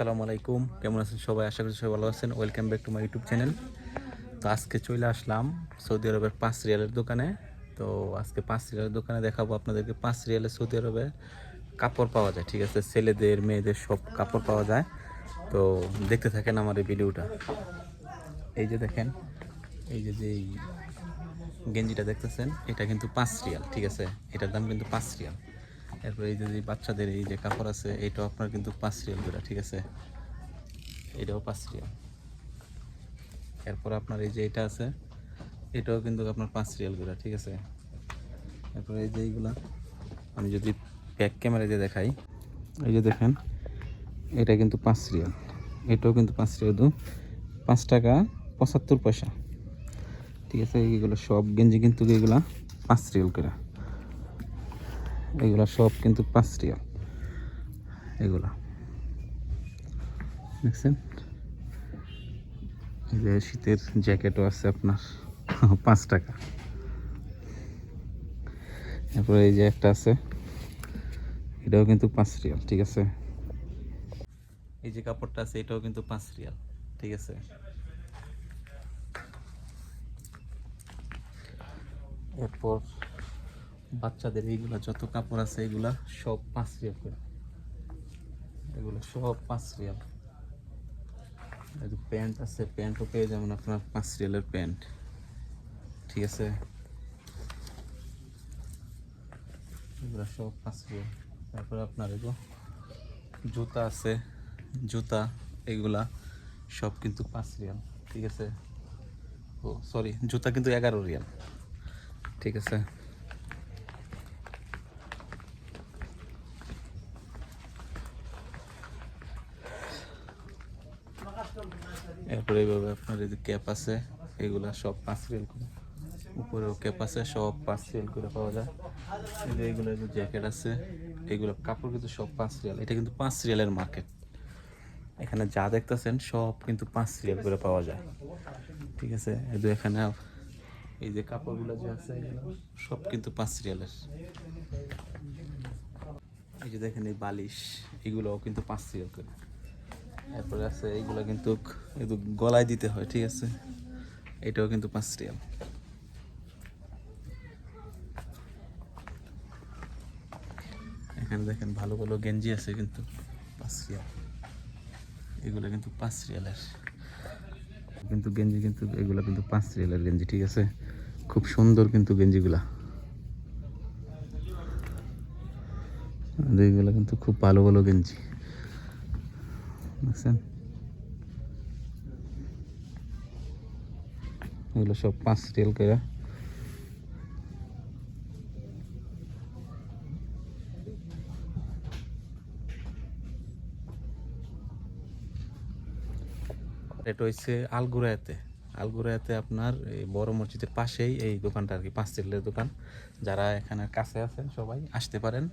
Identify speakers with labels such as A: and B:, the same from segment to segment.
A: আসসালামু আলাইকুম। কেমন আছেন সবাই? আশা করি সবাই ভালো আছেন। Welcome back to my YouTube channel তো আজকে চলে আসলাম সৌদি আরবের পাঁচ রিয়ালের দোকানে। তো আজকে পাঁচ রিয়ালের দোকানে দেখাবো আপনাদেরকে পাঁচ রিয়ালে সৌদি আরবে কাপড় পাওয়া যায়, ঠিক আছে? ছেলেদের, মেয়েদের সব কাপড় পাওয়া যায়। তো দেখতে থাকেন আমার এই ভিডিওটা। এই যে দেখেন, এই যে যে গেঞ্জিটা দেখতেছেন, এটা কিন্তু পাঁচ রিয়াল, ঠিক আছে? এটার দাম কিন্তু পাঁচ রিয়াল। এরপর এই যে বাচ্চাদের এই যে কাপড় আছে, এটাও আপনার কিন্তু পাঁচ রিয়াল করে, ঠিক আছে? এটাও পাঁচ রিয়াল। এরপর আপনার এই যে এটা আছে, এটাও কিন্তু আপনার পাঁচ রিয়াল করে, ঠিক আছে? এরপর এই যে এইগুলা, আমি যদি ব্যাক ক্যামেরা দিয়ে দেখাই, এই যে দেখেন, এটা কিন্তু পাঁচ রিয়াল। এটাও কিন্তু পাঁচ রিয়াল, দু, পাঁচ টাকা পঁচাত্তর পয়সা। ঠিক আছে, এইগুলো সব গেঞ্জি কিন্তু এইগুলা পাঁচ রিয়াল করে। এগুলা সব কিন্তু পাঁচ এগুলা। দেখছেন? যে শীতের জ্যাকেটও আছে আপনার, পাঁচ টাকা। তারপরে এই যে একটা আছে, এটাও কিন্তু পাঁচ রিয়াল ঠিক আছে? এই যে কাপড়টা আছে, এটাও কিন্তু পাঁচ রিয়াল ঠিক আছে? এরপর বাচ্চাদের এইগুলা যত কাপড় আছে, এগুলা সব পাঁচ রিয়াল করে এগুলো সব পাঁচ রিয়াল প্যান্ট আছে, প্যান্টও পেয়ে যাবেন আপনার পাঁচ রিয়ালের প্যান্ট। ঠিক আছে? এগুলো সব পাঁচ রিয়াল তারপরে আপনার এগুলো জুতা আছে, জুতা, এগুলা সব কিন্তু পাঁচ রিয়াল ঠিক আছে? ও সরি জুতা কিন্তু এগারো রিয়াল। ঠিক আছে? এরপরে এইভাবে আপনার এই যে ক্যাপ আছে, এগুলা সব পাঁচ রিয়াল করে। উপরেও ক্যাপ আছে, সব পাঁচ রিয়াল করে পাওয়া যায়। এই যে এইগুলো জ্যাকেট আছে, এগুলো কাপড় কিন্তু সব পাঁচ রিয়াল এটা কিন্তু পাঁচ রিয়ালের মার্কেট এখানে যা দেখতেছেন, সব কিন্তু পাঁচ রিয়াল করে পাওয়া যায়। ঠিক আছে? যে এখানে এই যে কাপড়গুলো যে আছে সব কিন্তু পাঁচ রিয়ালের এই যে দেখেন এই বালিশ, এগুলোও কিন্তু পাঁচ রিয়াল করে। এরপরে আছে এইগুলো কিন্তু একটু গলায় দিতে হয়, ঠিক আছে? এটাও কিন্তু পাঁচ রিয়াল। এখানে দেখেন ভালো ভালো গেঞ্জি আছে কিন্তু পাঁচ রিয়াল। এগুলো কিন্তু পাঁচ রিয়ালের। কিন্তু গেঞ্জি কিন্তু, এগুলো কিন্তু পাঁচ রিয়ালের গেঞ্জি, ঠিক আছে? খুব সুন্দর কিন্তু গেঞ্জিগুলা। আর এইগুলো কিন্তু খুব ভালো ভালো গেঞ্জি। দেখছেন? এগুলো সব পাঁচ করে এটা হচ্ছে আলগুরায়াতে আলগুরায়াতে আপনার এই বড় মসজিদের পাশেই এই দোকানটা আর কি, পাঁচ রিলের দোকান। যারা এখানে কাছে আছেন সবাই আসতে পারেন,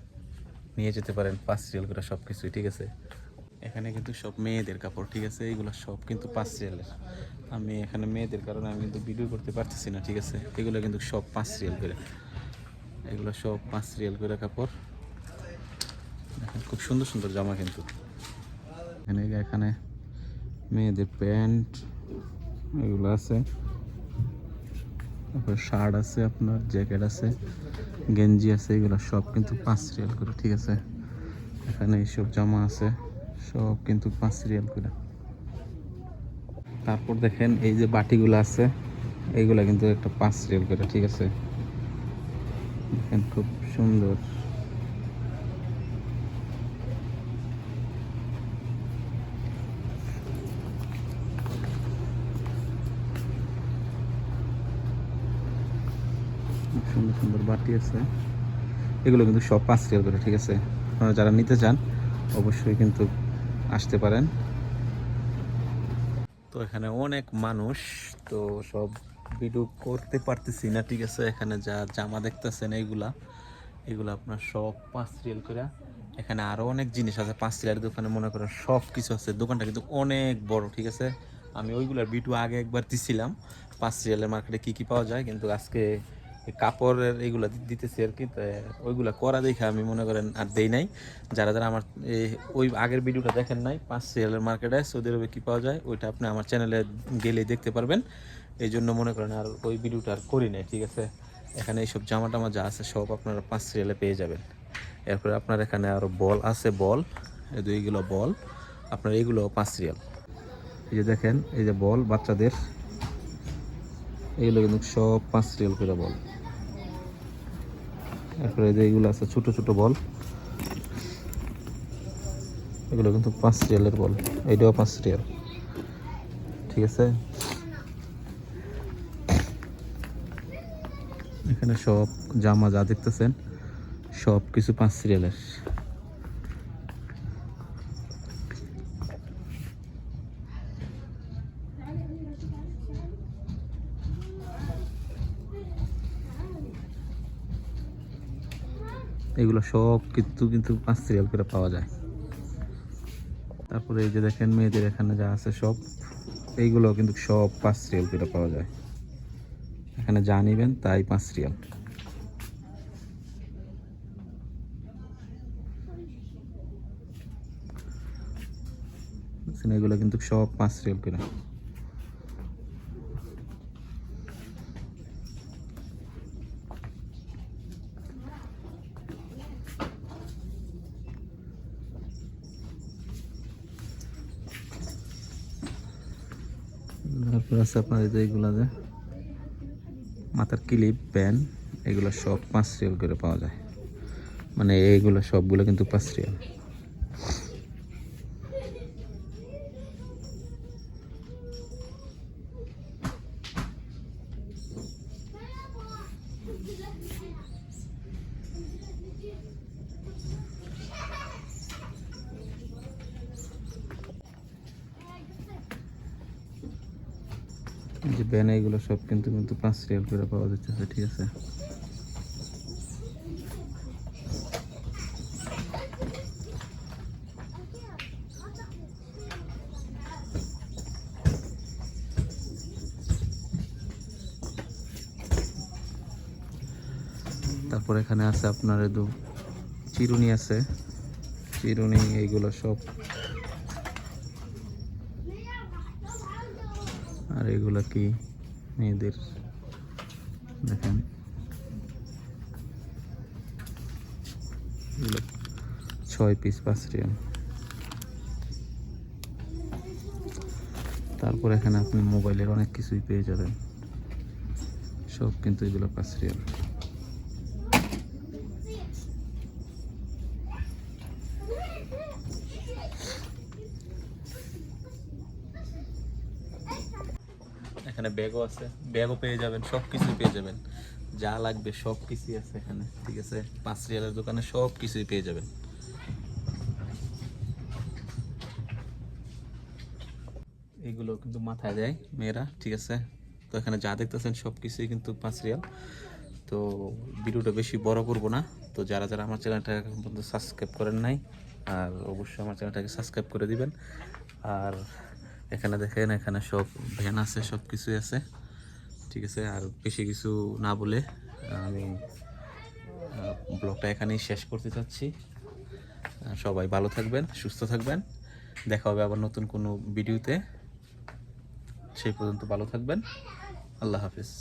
A: নিয়ে যেতে পারেন, পাঁচ রিয়াল করে সব কিছুই ঠিক আছে? এখানে কিন্তু সব মেয়েদের কাপড়, ঠিক আছে? এইগুলো সব কিন্তু পাঁচ রিয়ালের আমি এখানে মেয়েদের কারণে আমি কিন্তু ভিডিও করতে পারতেছি না, ঠিক আছে? এগুলো কিন্তু সব পাঁচ রিয়াল করে। এগুলো সব পাঁচ রিয়াল করে কাপড়। খুব সুন্দর সুন্দর জামা কিন্তু। এখানে এখানে মেয়েদের প্যান্ট, এগুলো আছে। তারপর শার্ট আছে আপনার, জ্যাকেট আছে, গেঞ্জি আছে, এগুলো সব কিন্তু পাঁচ রিয়াল করে, ঠিক আছে? এখানে এইসব জামা আছে। সব কিন্তু পাঁচ রিয়াল করে। তারপর দেখেন এই যে বাটিগুলো আছে, এইগুলা কিন্তু একটা পাঁচ রিয়াল করে, ঠিক আছে? দেখেন খুব সুন্দর। সুন্দর সুন্দর বাটি আছে। এগুলো কিন্তু সব পাঁচ রিয়াল করে, ঠিক আছে? আপনারা যারা নিতে চান, অবশ্যই কিন্তু আসতে পারেন। তো এখানে অনেক মানুষ, তো সব ভিডিও করতে পারতেছি না, ঠিক আছে? এখানে যা জামা দেখতেছেন, এইগুলা, এগুলো আপনার সব পাঁচ রিয়াল করে এখানে আরও অনেক জিনিস আছে পাঁচ রিয়ালের দোকানে, মনে করেন সব কিছু আছে। দোকানটা কিন্তু অনেক বড়, ঠিক আছে? আমি ওইগুলার ভিডিও আগে একবার দিছিলাম পাঁচ রিয়ালের মার্কেটে কী কী পাওয়া যায়, কিন্তু আজকে কাপড়ের এইগুলা দিতেছি আর কি ওইগুলা করা দেখে আমি মনে করেন আর দেই নাই। যারা যারা আমার ওই আগের ভিডিওটা দেখেন নাই, পাঁচ সিরিয়ালের মার্কেটে সৌদি আরবে কী পাওয়া যায়, ওইটা আপনি আমার চ্যানেলে গেলেই দেখতে পারবেন। এই জন্য মনে করেন আর ওই ভিডিওটা আর করি নাই, ঠিক আছে? এখানে এইসব জামা টামা যা আছে সব আপনারা পাঁচ সিরিয়ালে পেয়ে যাবেন। এরপরে আপনার এখানে আরও বল আছে, বল, এই দুইগুলো বল, আপনার এইগুলো পাঁচ সিরিয়াল। এই যে দেখেন, এই যে বল বাচ্চাদের এগুলো কিন্তু সব পাঁচ সিরিয়াল করে বল। এরপরে এই যে এগুলো আছে, ছোট ছোট বল। এগুলো কিন্তু পাঁচ রিয়ালের বল। এইটাও পাঁচ রিয়াল। ঠিক আছে? এখানে সব জামা যা দেখতেছেন, সব কিছু পাঁচ সিরিয়ালের এগুলো সব কিন্তু কিন্তু পাঁচ সিরিয়াল করে পাওয়া যায়। তারপরে এই যে দেখেন, মেয়েদের এখানে যা আছে সব এইগুলো কিন্তু সব পাঁচ সিরিয়াল করে পাওয়া যায়। এখানে যা নিবেন, তাই পাঁচ সিরিয়াল এগুলো কিন্তু সব পাঁচ সিরিয়াল করে। তারপর আছে আপনার এই যে এইগুলা যে মাথার ক্লিপ, প্যান, এগুলো সব পাঁচ রিয়াল করে পাওয়া যায়। মানে এইগুলো সবগুলো কিন্তু পাঁচ রিয়াল। যে ব্যান এগুলো সব কিন্তু কিন্তু পাঁচ রিয়াল করে পাওয়া যাচ্ছে ঠিক আছে। তারপর এখানে আছে আপনার দু চিরুনি আছে। চিরুনি, এইগুলো সব আর এগুলো কি মেয়েদের? দেখেন। ছয় পিস পাঁচ রিয়াল। তারপর এখানে আপনি মোবাইলের অনেক কিছুই পেয়ে যাবেন। সব কিন্তু এগুলো পাঁচ রিয়াল। এখানে ব্যাগও আছে। ব্যাগও পেয়ে যাবেন সব কিছুই পেয়ে যাবেন। যা লাগবে সব কিছুই আছে এখানে, ঠিক আছে? পাঁচ রিয়ালের দোকানে সব কিছুই পেয়ে যাবেন। এগুলো কিন্তু মাথায় দেয় মেয়েরা, ঠিক আছে? তো এখানে যা দেখতেছেন সব কিছুই কিন্তু পাঁচ রিয়াল তো ভিডিওটা বেশি বড় করব না। তো যারা যারা আমার চ্যানেলটা এখন পর্যন্ত সাবস্ক্রাইব করেন নাই, আর অবশ্যই আমার চ্যানেলটাকে সাবস্ক্রাইব করে দিবেন। আর এখানে দেখেন, এখানে সব ভ্যান আছে সব কিছুই আছে। ঠিক আছে, আর বেশি কিছু না বলে, আমি ব্লগটা এখানেই শেষ করতে চাচ্ছি। সবাই ভালো থাকবেন, সুস্থ থাকবেন। দেখা হবে আবার নতুন কোনো ভিডিওতে। সেই পর্যন্ত ভালো থাকবেন। আল্লাহ হাফিজ।